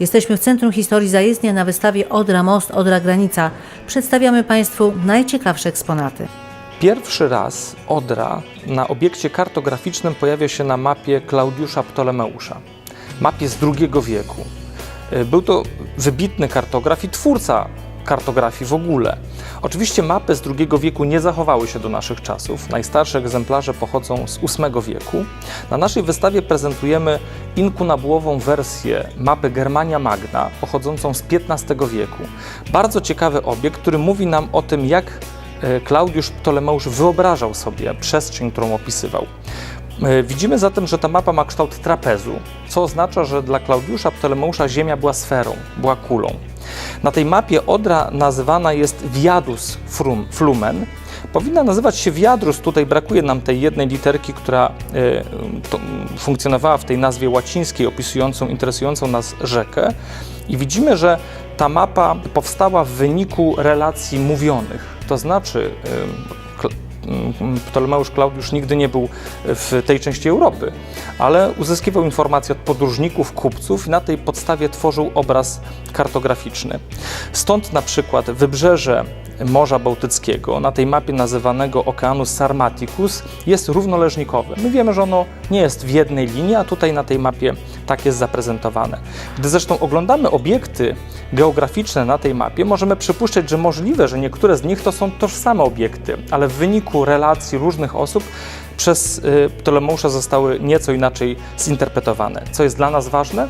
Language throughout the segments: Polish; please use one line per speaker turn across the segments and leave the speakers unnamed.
Jesteśmy w Centrum Historii Zajezdnia na wystawie Odra Most, Odra Granica. Przedstawiamy Państwu najciekawsze eksponaty.
Pierwszy raz Odra na obiekcie kartograficznym pojawia się na mapie Klaudiusza Ptolemeusza, mapie z II wieku. Y, Był to wybitny kartograf i twórca kartografii w ogóle. Oczywiście mapy z II wieku nie zachowały się do naszych czasów. Najstarsze egzemplarze pochodzą z VIII wieku. Na naszej wystawie prezentujemy inkunabułową wersję mapy Germania Magna, pochodzącą z XV wieku. Bardzo ciekawy obiekt, który mówi nam o tym, jak e, Klaudiusz Ptolemeusz wyobrażał sobie przestrzeń, którą opisywał. E, Widzimy zatem, że ta mapa ma kształt trapezu, co oznacza, że dla Klaudiusza Ptolemeusza Ziemia była sferą, była kulą. Na tej mapie Odra nazywana jest Viadus frum, Flumen. Powinna nazywać się Viadrus, tutaj brakuje nam tej jednej literki, która e, to, funkcjonowała w tej nazwie łacińskiej opisującą interesującą nas rzekę. I widzimy, że ta mapa powstała w wyniku relacji mówionych, to znaczy m, Ptolemeusz Klaudiusz nigdy nie był w tej części Europy, ale uzyskiwał informacje od podróżników, kupców i na tej podstawie tworzył obraz kartograficzny. Stąd na przykład wybrzeże Morza Bałtyckiego na tej mapie nazywanego Oceanus Sarmaticus jest równoleżnikowe. My wiemy, że ono nie jest w jednej linii, a tutaj na tej mapie tak jest zaprezentowane. Gdy zresztą oglądamy obiekty geograficzne na tej mapie, możemy przypuszczać, że możliwe, że niektóre z nich to są tożsame obiekty, ale w wyniku relacji różnych osób przez y, Ptolemeusza zostały nieco inaczej zinterpretowane. Co jest dla nas ważne?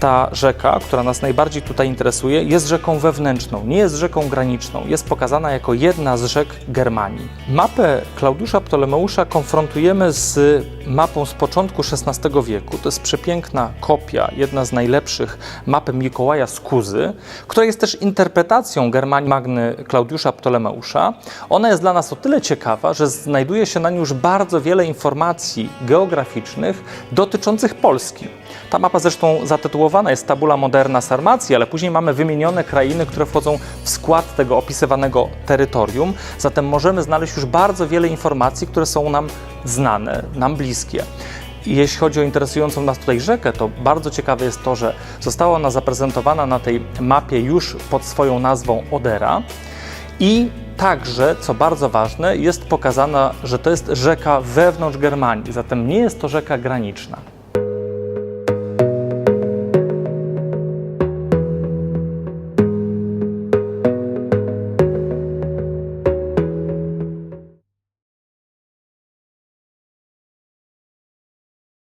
Ta rzeka, która nas najbardziej tutaj interesuje, jest rzeką wewnętrzną, nie jest rzeką graniczną. Jest pokazana jako jedna z rzek Germanii. Mapę Klaudiusza Ptolemeusza konfrontujemy z mapą z początku XVI wieku. To jest przepiękna kopia, jedna z najlepszych mapy Mikołaja Skuzy, która jest też interpretacją Germanii Magny Klaudiusza Ptolemeusza. Ona jest dla nas o tyle ciekawa, że znajduje się na niej już bardzo wiele informacji geograficznych dotyczących Polski. Ta mapa zresztą zatytułowana jest Tabula Moderna Sarmacji, ale później mamy wymienione krainy, które wchodzą w skład tego opisywanego terytorium. Zatem możemy znaleźć już bardzo wiele informacji, które są nam znane, nam bliskie. Jeśli chodzi o interesującą nas tutaj rzekę, to bardzo ciekawe jest to, że została ona zaprezentowana na tej mapie już pod swoją nazwą Odera i także, co bardzo ważne, jest pokazana, że to jest rzeka wewnątrz Germanii, zatem nie jest to rzeka graniczna.